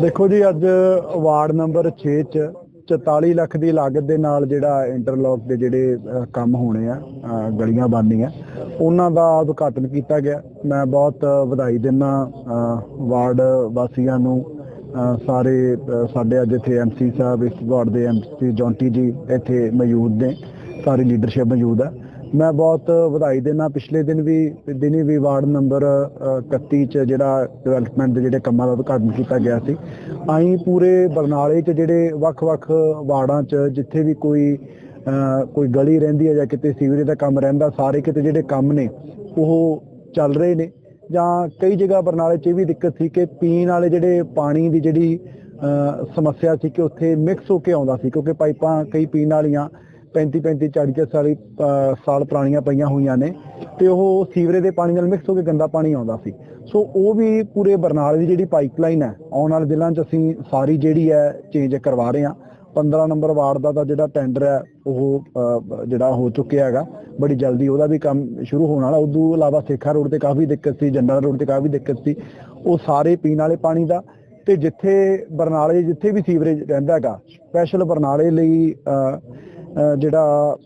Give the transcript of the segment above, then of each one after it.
ਦੇਖੋ ਜੀ ਅੱਜ ਵਾਰਡ ਨੰਬਰ 6 ਚ 44 ਲੱਖ ਦੀ ਲਾਗਤ ਦੇ ਨਾਲ ਜਿਹੜਾ ਇੰਟਰਲੌਕ ਦੇ ਜਿਹੜੇ ਕੰਮ ਹੋਣੇ ਆ ਗਲੀਆਂ ਬਣਨੀਆਂ ਉਹਨਾਂ ਦਾ ਉਦਘਾਟਨ ਕੀਤਾ ਗਿਆ। ਮੈਂ ਬਹੁਤ ਵਧਾਈ ਦਿੰਦਾ ਅ, ਵਾਰਡ ਵਾਸੀਆਂ ਨੂੰ ਅ, ਸਾਰੇ ਸਾਡੇ ਅੱਜ ਇੱਥੇ ਐਮਸੀ ਸਾਹਿਬ ਇਸ ਵਾਰਡ ਦੇ ਐਮਸੀ ਜੌਂਟੀ ਜੀ ਇੱਥੇ ਮੌਜੂਦ ਨੇ ਸਾਰੀ ਲੀਡਰਸ਼ਿਪ ਮੌਜੂਦ ਹੈ ਮੈਂ ਬਹੁਤ ਵਧਾਈ ਦੇਣਾ ਪਿਛਲੇ ਦਿਨ ਵੀ ਦਿਨੀ ਵੀ ਵਾਰਡ ਨੰਬਰ ਅ, 31 ਚ ਜਿਹੜਾ ਡਿਵੈਲਪਮੈਂਟ ਦੇ ਜਿਹੜੇ ਕੰਮਾਂ ਦਾ ਉਦਘਾਟਨ ਕੀਤਾ ਗਿਆ ਸੀ ਆਈ ਪੂਰੇ ਬਰਨਾਲੇ ਚ ਜਿਹੜੇ ਵੱਖ-ਵੱਖ ਵਾਰਡਾਂ ਚ ਜਿੱਥੇ ਵੀ ਕੋਈ ਅ, ਕੋਈ ਗਲੀ ਰਹਿੰਦੀ ਹੈ ਜਾਂ ਕਿਤੇ ਸੀਵਰੇਜ ਦਾ ਕੰਮ ਰਹਿੰਦਾ ਸਾਰੇ ਕਿਤੇ ਜਿਹੜੇ ਕੰਮ ਨੇ ਉਹ ਚੱਲ ਰਹੇ ਨੇ। ਜਾਂ ਕਈ ਜਗ੍ਹਾ ਬਰਨਾਲੇ 'ਚ ਇਹ ਵੀ ਦਿੱਕਤ ਸੀ ਕਿ ਪੀਣ ਵਾਲੇ ਜਿਹੜੇ ਪਾਣੀ ਦੀ ਜਿਹੜੀ ਅ, ਸਮੱਸਿਆ ਸੀ ਕਿ ਉੱਥੇ ਮਿਕਸ ਹੋ ਕੇ ਆਉਂਦਾ ਸੀ ਕਿਉਂਕਿ ਪਾਈਪਾਂ ਕਈ ਪੀਣ ਵਾਲੀਆਂ 35 35 40 40 ਸਾਲੀ ਸਾਲ ਪੁਰਾਣੀਆਂ ਪਈਆਂ ਹੋਈਆਂ ਨੇ ਤੇ ਉਹ ਸੀਵਰੇਜ ਦੇ ਪਾਣੀ ਨਾਲ ਮਿਕਸ ਹੋ ਕੇ ਗੰਦਾ ਪਾਣੀ ਆਉਂਦਾ ਸੀ। ਸੋ ਉਹ ਵੀ ਪੂਰੇ ਬਰਨਾਲੇ ਦੀ ਜਿਹੜੀ ਪਾਈਪਲਾਈਨ ਹੈ ਆਉਣ ਵਾਲੇ ਦਿਨਾਂ 'ਚ ਅਸੀਂ ਸਾਰੀ ਜਿਹੜੀ ਹੈ ਚੇਂਜ ਕਰਵਾ ਰਹੇ ਹਾਂ। 15 ਨੰਬਰ ਵਾਰਡ ਦਾ ਤਾਂ ਜਿਹੜਾ ਟੈਂਡਰ ਹੈ ਉਹ ਜਿਹੜਾ ਹੋ ਚੁੱਕਿਆ ਹੈਗਾ ਬੜੀ ਜਲਦੀ ਉਹਦਾ ਵੀ ਕੰਮ ਸ਼ੁਰੂ ਹੋਣ ਵਾਲਾ। ਉਦੋਂ ਇਲਾਵਾ ਸੇਖਾ ਰੋਡ ਤੇ ਕਾਫੀ ਦਿੱਕਤ ਸੀ ਜੰਡਾਲਾ ਰੋਡ ਤੇ ਕਾਫੀ ਦਿੱਕਤ ਸੀ। ਉਹ ਸਾਰੇ ਪੀਣ ਵਾਲੇ ਪਾਣੀ ਦਾ ਤੇ ਜਿੱਥੇ ਬਰਨਾਲੇ ਜਿੱਥੇ ਵੀ ਸੀਵਰੇਜ ਰਹਿੰਦਾ ਹੈਗਾ ਸਪੈਸ਼ਲ ਬਰਨਾਲੇ ਲਈ ਅ, ਜਿਹੜਾ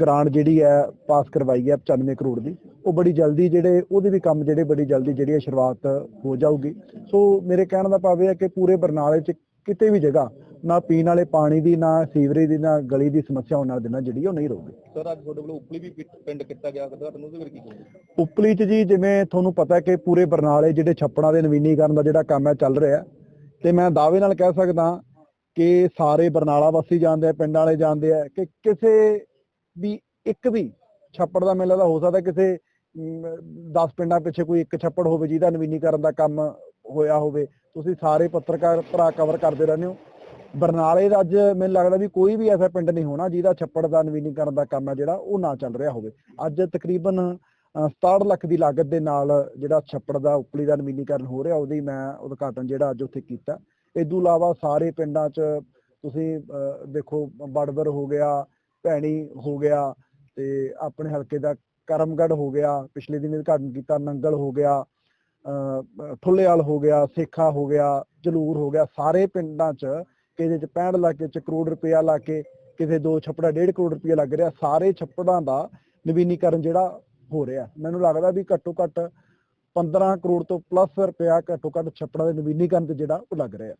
ਗ੍ਰਾਂਟ ਜਿਹੜੀ ਹੈ ਪਾਸ ਕਰਵਾਈ ਹੈ 95 ਕਰੋੜ ਦੀ ਉਹ ਬੜੀ ਜਲਦੀ ਜਿਹੜੇ ਉਹਦੇ ਵੀ ਕੰਮ ਜਿਹੜੇ ਬੜੀ ਜਲਦੀ ਜਿਹੜੀ ਹੈ ਸ਼ੁਰੂਆਤ ਹੋ ਜਾਊਗੀ। ਸੋ ਮੇਰੇ ਕਹਿਣ ਦਾ ਭਾਵ ਇਹ ਹੈ ਕਿ ਪੂਰੇ ਬਰਨਾਲੇ 'ਚ ਕਿਤੇ ਵੀ ਜਗ੍ਹਾ ਨਾ ਪੀਣ ਵਾਲੇ ਪਾਣੀ ਦੀ ਨਾ ਸੀਵਰੇਜ ਦੀ ਨਾ ਗਲੀ ਦੀ ਸਮੱਸਿਆ ਹੋਣ ਨਾਲ ਦਿਨਾਂ ਜਿਹੜੀ ਉਹ ਨਹੀਂ ਰਹੂਗੀ। ਸਰ ਅੱਜ ਤੁਹਾਡੇ ਵੱਲੋਂ ਉਪਲੀ ਵੀ ਪਿੰਡ- ਕੀਤਾ ਗਿਆ ਉਦਘਾਟਨ ਉਹਦੇ ਬਾਰੇ ਕੀ ਕਹੋਗੇ? ਉਪਲੀ ਚ ਜੀ ਜਿਵੇਂ ਤੁਹਾਨੂੰ ਪਤਾ ਹੈ ਕਿ ਪੂਰੇ ਬਰਨਾਲੇ ਜਿਹੜੇ ਛੱਪੜਾਂ ਦੇ ਨਵੀਨੀਕਰਨ ਦਾ ਜਿਹੜਾ ਕੰਮ ਹੈ ਚੱਲ ਰਿਹਾ ਤੇ ਮੈਂ ਦਾਅਵੇ ਨਾਲ ਕਹਿ ਸਕਦਾ ਕਿ ਸਾਰੇ ਬਰਨਾਲਾ ਵਾਸੀ ਜਾਂਦੇ ਆ ਪਿੰਡਾਂ ਵਾਲੇ ਜਾਂਦੇ ਆ ਕਿ ਕਿਸੇ ਵੀ ਇੱਕ ਵੀ ਛੱਪੜ ਦਾ ਮੇਲਾ ਦਾ ਹੋ ਸਕਦਾ ਕਿਸੇ 10 ਪਿੰਡਾਂ ਪਿੱਛੇ ਕੋਈ ਇੱਕ ਛੱਪੜ ਹੋਵੇ ਜਿਹਦਾ ਨਵੀਨੀਕਰਨ ਦਾ ਕੰਮ ਹੋਇਆ ਹੋਵੇ। ਤੁਸੀਂ ਸਾਰੇ ਪੱਤਰਕਾਰ ਭਰਾ ਕਵਰ ਕਰਦੇ ਰਹਿੰਦੇ ਹੋ। ਬਰਨਾਲੇ ਦਾ ਅੱਜ ਮੈਨੂੰ ਲੱਗਦਾ ਵੀ ਕੋਈ ਵੀ ਐਸਾ ਪਿੰਡ ਨਹੀਂ ਹੋਣਾ ਜਿਹਦਾ ਛੱਪੜ ਦਾ ਨਵੀਨੀਕਰਨ ਦਾ ਕੰਮ ਹੈ ਜਿਹੜਾ ਉਹ ਨਾ ਚੱਲ ਰਿਹਾ ਹੋਵੇ। ਅੱਜ ਤਕਰੀਬਨ ਅ, 67 ਲੱਖ ਦੀ ਲਾਗਤ ਦੇ ਨਾਲ ਜਿਹੜਾ ਛੱਪੜ ਦਾ ਉਪਲੀ ਦਾ ਨਵੀਨੀਕਰਨ ਹੋ ਰਿਹਾ ਉਹਦੀ ਮੈਂ ਉਦਘਾਟਨ ਜਿਹੜਾ ਅੱਜ ਉੱਥੇ ਕੀਤਾ। ਤੋਂ ਇਲਾਵਾ ਸਾਰੇ ਪਿੰਡਾਂ 'ਚ ਤੁਸੀਂ ਦੇਖੋ ਬੜਬਰ ਹੋ ਗਿਆ ਭੈਣੀ ਹੋ ਗਿਆ ਤੇ ਆਪਣੇ ਹਲਕੇ ਦਾ ਕਰਮਗੜ ਹੋ ਗਿਆ ਪਿਛਲੇ ਦਿਨ ਉਦਘਾਟਨ ਕੀਤਾ ਨੰਗਲ ਹੋ ਗਿਆ ਅ, ਹੋ ਗਿਆ ਸੇਖਾ ਹੋ ਗਿਆ ਜਲੂਰ ਹੋ ਗਿਆ ਸਾਰੇ ਪਿੰਡਾਂ 'ਚ ਕਿਸੇ 'ਚ 65 ਲੱਖ 'ਚ ਕਰੋੜ ਰੁਪਇਆ ਲਾ ਕੇ ਕਿਸੇ ਦੋ ਛੱਪੜਾ 1.5 ਕਰੋੜ ਰੁਪਇਆ ਲੱਗ ਰਿਹਾ ਸਾਰੇ ਛੱਪੜਾਂ ਦਾ ਨਵੀਨੀਕਰਨ ਜਿਹੜਾ ਹੋ ਰਿਹਾ। ਮੈਨੂੰ ਲੱਗਦਾ ਵੀ ਘੱਟੋ ਘੱਟ 15 ਕਰੋੜ ਤੋਂ ਪਲੱਸ ਰੁਪਇਆ ਘੱਟੋ ਘੱਟ ਛੱਪੜਾਂ ਦੇ ਨਵੀਨੀਕਰਨ ਤੇ ਜਿਹੜਾ ਉਹ ਲੱਗ ਰਿਹਾ।